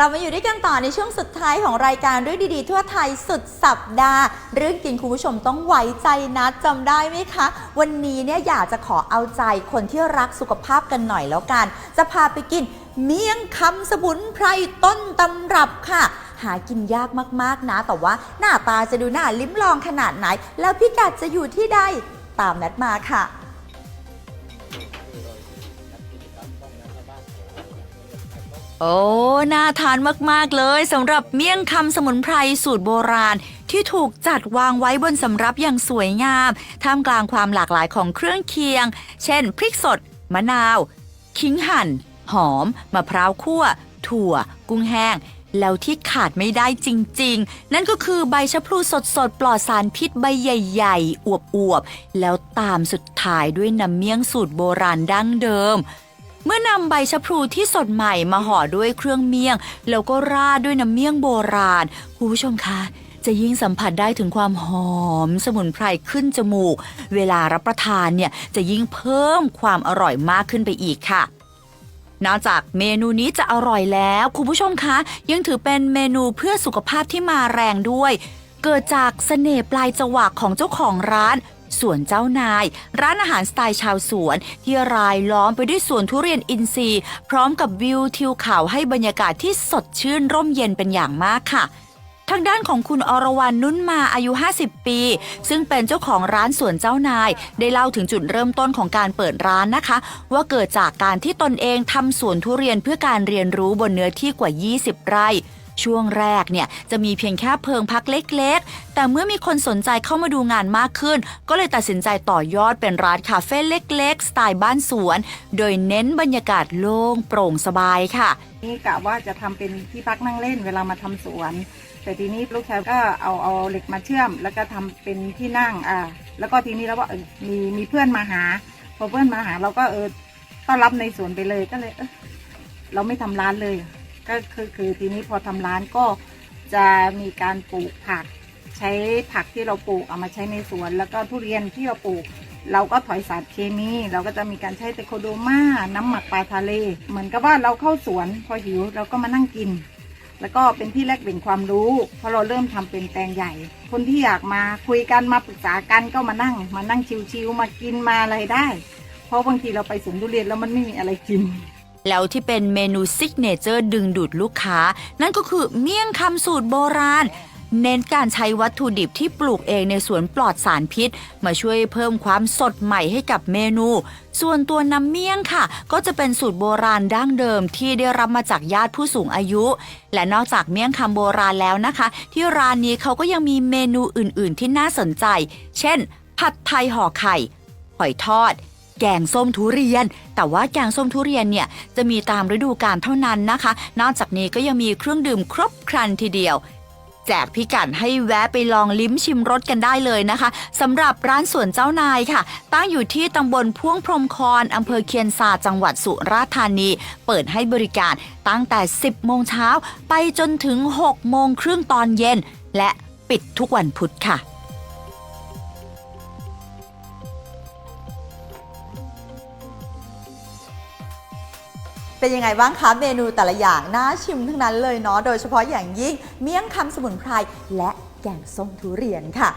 กลับมาอยู่ด้วยกันต่อในช่วงสุดท้ายของรายการเรื่องดีๆ ทั่วไทยสุดสัปดาห์ เรื่องกินคุณผู้ชมต้องไว้ใจนะจำได้ไหมคะ วันนี้เนี่ยอยากจะขอเอาใจคนที่รักสุขภาพกันหน่อยแล้วกัน จะพาไปกินเมี่ยงคำสมุนไพรต้นตำรับค่ะ หากินยากมากๆนะ แต่ว่าหน้าตาจะดูน่าลิ้มลองขนาดไหน แล้วพิกัดจะอยู่ที่ใดตามนัดมาค่ะ โอ้ น่าทานมาก ๆ เลยสำหรับเมี่ยงคำสมุนไพรสูตรโบราณ ที่ถูกจัดวางไว้บนสำรับอย่างสวยงาม ท่ามกลางความหลากหลายของเครื่องเคียง เช่น พริกสด มะนาว ขิงหั่น หอม มะพร้าวคั่ว ถั่ว กุ้งแห้ง แล้วที่ขาดไม่ได้จริง ๆ นั่นก็คือใบชะพลูสดๆ ปลอดสารพิษใบใหญ่ ๆ อวบๆ แล้วตามสุดท้ายด้วยน้ำเมี่ยงสูตรโบราณดั้งเดิม เมื่อนำใบชะพลูที่สดใหม่มาห่อด้วยเครื่องเมี่ยง แล้วก็ราดด้วยน้ำเมี่ยงโบราณคุณผู้ชมคะจะยิ่งสัมผัสได้ถึงความหอมสมุนไพรขึ้นจมูก เวลารับประทานเนี่ยจะยิ่งเพิ่มความอร่อยมากขึ้นไปอีกค่ะนอกจากเมนูนี้จะอร่อยแล้ว คุณผู้ชมคะ ยังถือเป็นเมนูเพื่อสุขภาพที่มาแรงด้วย เกิดจากเสน่ห์ปลายจวักของเจ้าของร้าน สวนเจ้านาย ร้านอาหารสไตล์ชาวสวน ที่รายล้อมไปด้วยสวนทุเรียนอินทรีย์ พร้อมกับวิวทิวเขาให้บรรยากาศที่สดชื่นร่มเย็นเป็นอย่างมากค่ะทางด้านของคุณอรวรรณนุ่นมาอายุ 50 ปี ซึ่งเป็นเจ้าของร้านสวนเจ้านาย ได้เล่าถึงจุดเริ่มต้นของการเปิดร้านนะคะ ว่าเกิดจากการที่ตนเองทำสวนทุเรียนเพื่อการเรียนรู้บนเนื้อที่กว่า 20 ไร่ ช่วงแรกเนี่ยจะมีเพียงแค่เพิงพักเล็กๆ แต่เมื่อมีคนสนใจเข้ามาดูงานมากขึ้น ก็เลยตัดสินใจต่อยอดเป็นร้านคาเฟ่เล็กๆ สไตล์บ้านสวน โดยเน้นบรรยากาศโล่งโปร่งสบายค่ะ นี่กะว่าจะทำเป็นที่พักนั่งเล่นเวลามาทำสวน แต่ทีนี้ลูกชายก็เอาเอาเหล็กมาเชื่อม แล้วก็ทำเป็นที่นั่งอ่าแล้วก็ทีนี้เราว่ามีมีเพื่อนมาหาพอเพื่อนมาหาเราก็เออต้อนรับในสวนไปเลยก็เลยเออเราไม่ทำร้านเลย ก็คือคือทีนี้พอทำร้านก็จะมีการปลูกผัก ใช้ผักที่เราปลูกเอามาใช้ในสวน แล้วก็ทุเรียนที่เราปลูก เราก็ถอยสารเคมี เราก็จะมีการใช้เตโคโดมาน้ำหมักปลาทะเล เหมือนกับว่าเราเข้าสวนพอหิวเราก็มานั่งกิน แล้วก็เป็นที่แลกเปลี่ยนความรู้เพราะเราเริ่มทำเป็นแปลงใหญ่ คนที่อยากมาคุยกันมาปรึกษากันก็มานั่ง มานั่งชิวๆมากินมาอะไรได้ เพราะบางทีเราไปสวนทุเรียนแล้วมันไม่มีอะไรกิน แล้วที่เป็นเมนูซิกเนเจอร์ดึงดูดลูกค้า นั่นก็คือเมี่ยงคำสูตรโบราณ เน้นการใช้วัตถุดิบที่ปลูกเองในสวนปลอดสารพิษ มาช่วยเพิ่มความสดใหม่ให้กับเมนู ส่วนตัวน้ำเมี่ยงค่ะ ก็จะเป็นสูตรโบราณดั้งเดิมที่ได้รับมาจากญาติผู้สูงอายุ และนอกจากเมี่ยงคำโบราณแล้วนะคะ ที่ร้านนี้เขาก็ยังมีเมนูอื่น ๆ ที่น่าสนใจ เช่น ผัดไทยห่อไข่หอยทอด แกงส้มทุเรียน แต่ว่าแกงส้มทุเรียนเนี่ยจะมีตามฤดูกาลเท่านั้นนะคะ นอกจากนี้ก็ยังมีเครื่องดื่มครบครันทีเดียวแจกพิกัดให้แวะไปลองลิ้มชิมรสกันได้เลยนะคะสำหรับร้านสวนเจ้านายค่ะ ตั้งอยู่ที่ตำบลพ่วงพรมคอนอำเภอเคียนซาจังหวัดสุราษฎร์ธานี เปิดให้บริการตั้งแต่ 10 โมงเช้า ไปจนถึง 6 โมงครึ่งตอนเย็น และปิดทุกวันพุธค่ะ เป็นยังไงบ้างคะเมนูแต่ละอย่างน่าชิมทั้งนั้นเลยเนาะโดยเฉพาะอย่างยิ่งเมี่ยงคำสมุนไพรและแกงส้มทุเรียนค่ะ